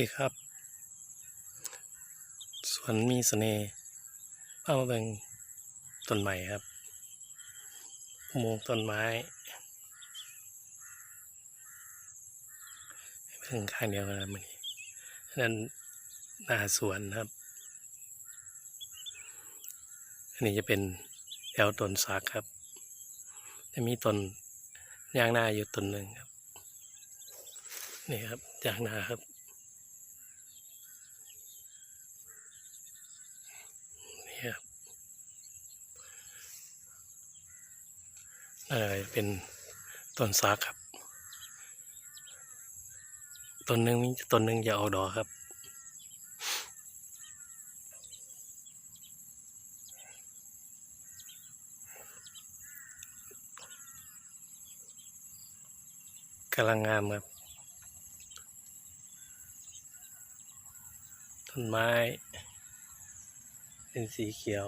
ดีครับ สวนมีเสน่ห์พามาเบิ่งต้นใหม่ครับอุโมงต้นไม้เพิ่งข้างเดียวกันะมันนี้นั่นหน้าสวนครับ อันนี้จะเป็นแถวต้นสักครับ จะมีต้นยางนาอยู่ต้นหนึ่งครับ นี่ครับยางนาครับ นี่ครับ นั่นอะไรเป็นต้นซากครับต้นหนึ่งต้นหนึ่งจะเอาดอกครับกำลังงามครับต้นไม้ เป็นสีเขียว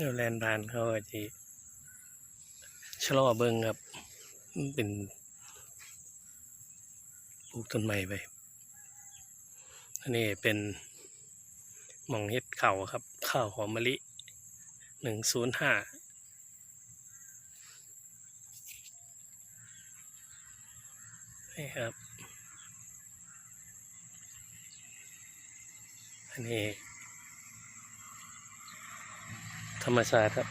เดี๋ยวแลนด์บานเขาจะชะลอเบิ้งครับ เป็นปลูกต้นใหม่ไป อันนี้เป็นหมองเฮ็ดเข่าครับ ข้าวหอมมะลิหนึ่งศูนย์ห้านี่ครับ อันนี้ ธรรมชาติครับ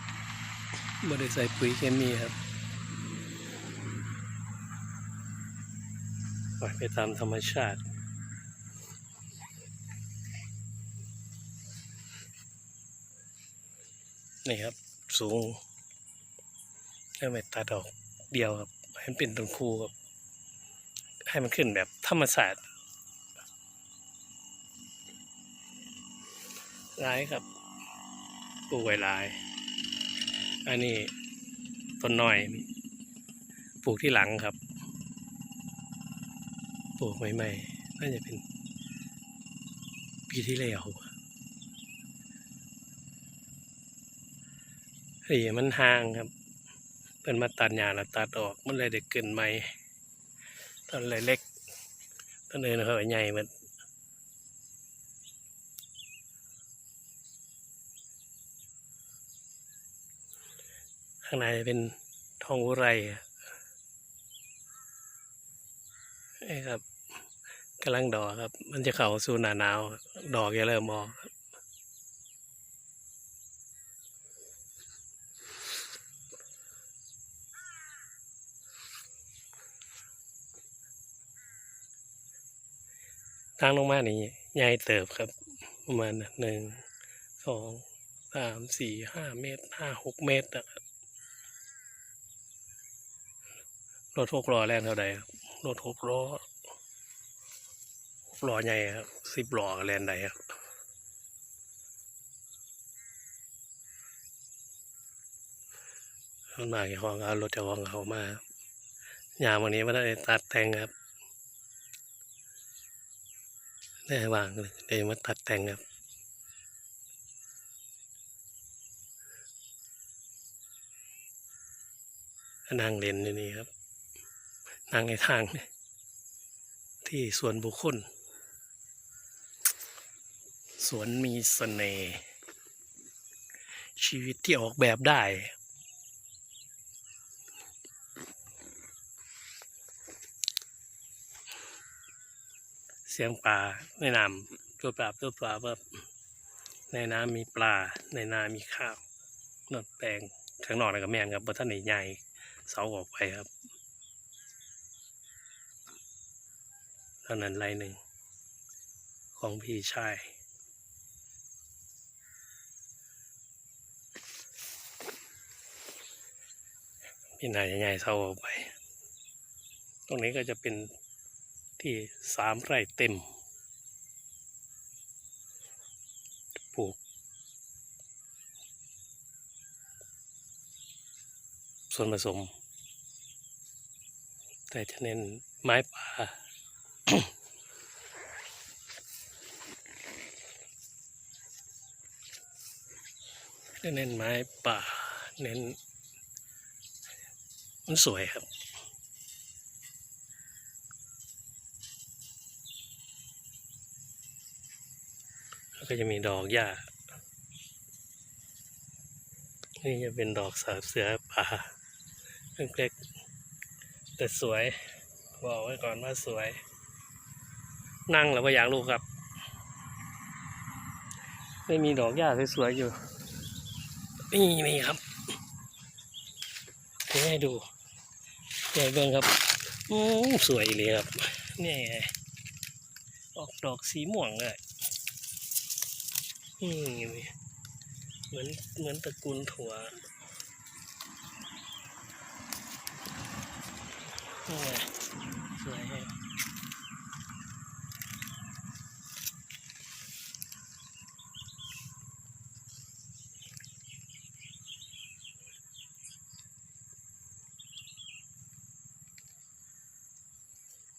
ไม่ได้ใส่ปุ๋ยเคมีครับปล่อยไปตามธรรมชาตินี่ครับ สูงแล้วไม่ตัดออกเดียวครับ ให้มันเป็นต้นคูครับ ให้มันขึ้นแบบธรรมศาสตร์ร้ายครับ ปลูกไว้หลาย อันนี้ต้นน้อยปลูกที่หลังครับ ปลูกใหม่ๆน่าจะเป็น ปีที่แล้วเฮ้ยมันห่างครับเป็นมาตัดหญ้าแล้วตัดออกมันเลยได้เกินใหม่ต้นเลยเล็กต้นอื่นเขาใหญ่มัน ข้างในเป็นทองอุไรนี่ครับกำลังดอกครับ มันจะเข้าสู่หนาหนาว ดอกจะเริ่มออกครับทางลงมานี่ใหญ่เติบครับ ประมาณหนึ่งสองสามสี่ห้าเมตรห้าหกเมตรนะครับ รถหกล้อแล่นเท่าใดครับรถหกล้อหกล้อใหญ่ครับสิบล้อแล่นใดครับข้างหน้าของเอารถจ้าของเขามาครับยามวันนี้ไม่ได้ตัดแต่งครับได้วางเลยมาตัดแต่งครับนั่งเล่นอยู่นี่ครับ นั่งในทางเนี่ยที่สวนบุคคล สวนมีสเสน่ห์ชีวิตที่ออกแบบได้ เสียงปลาในน้ำตัวปลาตัวปลาแบบในน้ำมีปลา ในนามีข้าวนอดแปลงข้างนอกนั่นก็แม่นครับบนท่านใหญ่เสาออกไปครับ เท่านั้นไรหนึ่ง ของพี่ชาย พี่นายใหญ่เศร้าออกไป ตรงนี้ก็จะเป็นที่สามไร่เต็ม ปลูกส่วนผสม แต่จะเน้นไม้ป่า เน้นไม้ป่า เน้น มันสวยครับแล้วก็จะมีดอกหญ้า นี่จะเป็นดอกสาบเสือป่าเล็กๆแต่สวย บอกไว้ก่อนว่าสวย นั่งแล้วก็อยากลูกครับ ไม่มีดอกหญ้าสวยๆอยู่ นี่นี่ครับเดี๋ยวให้ดูใหญ่เบิ้งครับอืมสวยเลยครับนี่ออกดอกสีม่วงเลยนี่เหมือนเหมือนตระกูลถั่วนี่สวย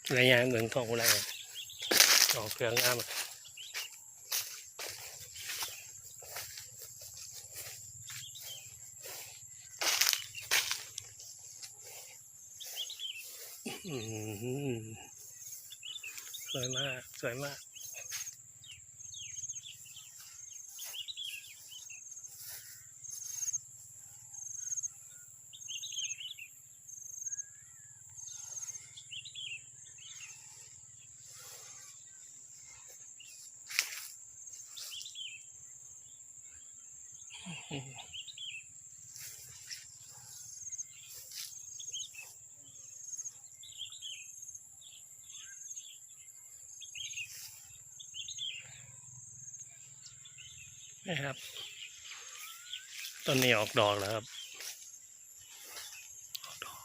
ระยะไรอย่างเหมือนทองอะไรอะออกเครื่องามอะอืมสวยมาก สวยมาก นะครับต้นนี้ออกดอกแล้วครับ ออกดอก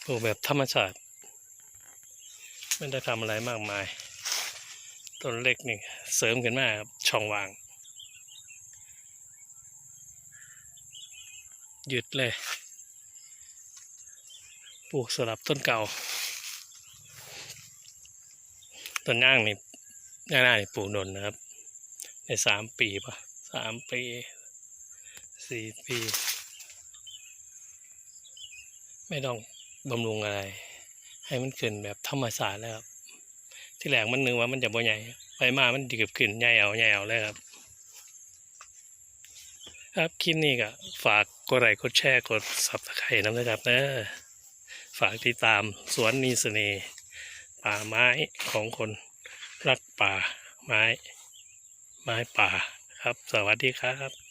ป ลูกแบบธรรมชาติ ไม่ได้ทำอะไรมากมาย ต้นเล็กนี่เสริมขึ้นมาครับช่องว่าง หยุดเลย ปลูกสลับต้นเก่า ต้นย่างนี่ย่างหน้านี่ปลูกนนนะครับ ในสามปีปะสามปีสี่ปี ไม่ต้อง บำรุงอะไร ให้มันขึ้นแบบธรรมศาสตร์แล้วครับ ที่แรกมันนึกว่ามันจะบ่ใหญ่ไปมามันดีกับขึ้นใหญ่เอาใหญ่เอาเลยครับ ครับคลิปนี้ก็ฝากกดไลค์กดแชร์กดซับสไครต์นะครับเนะฝากติดตามสวนมีเสน่ห์ป่าไม้ของคนรักป่าไม้ ไม้ป่าครับ สวัสดีครับ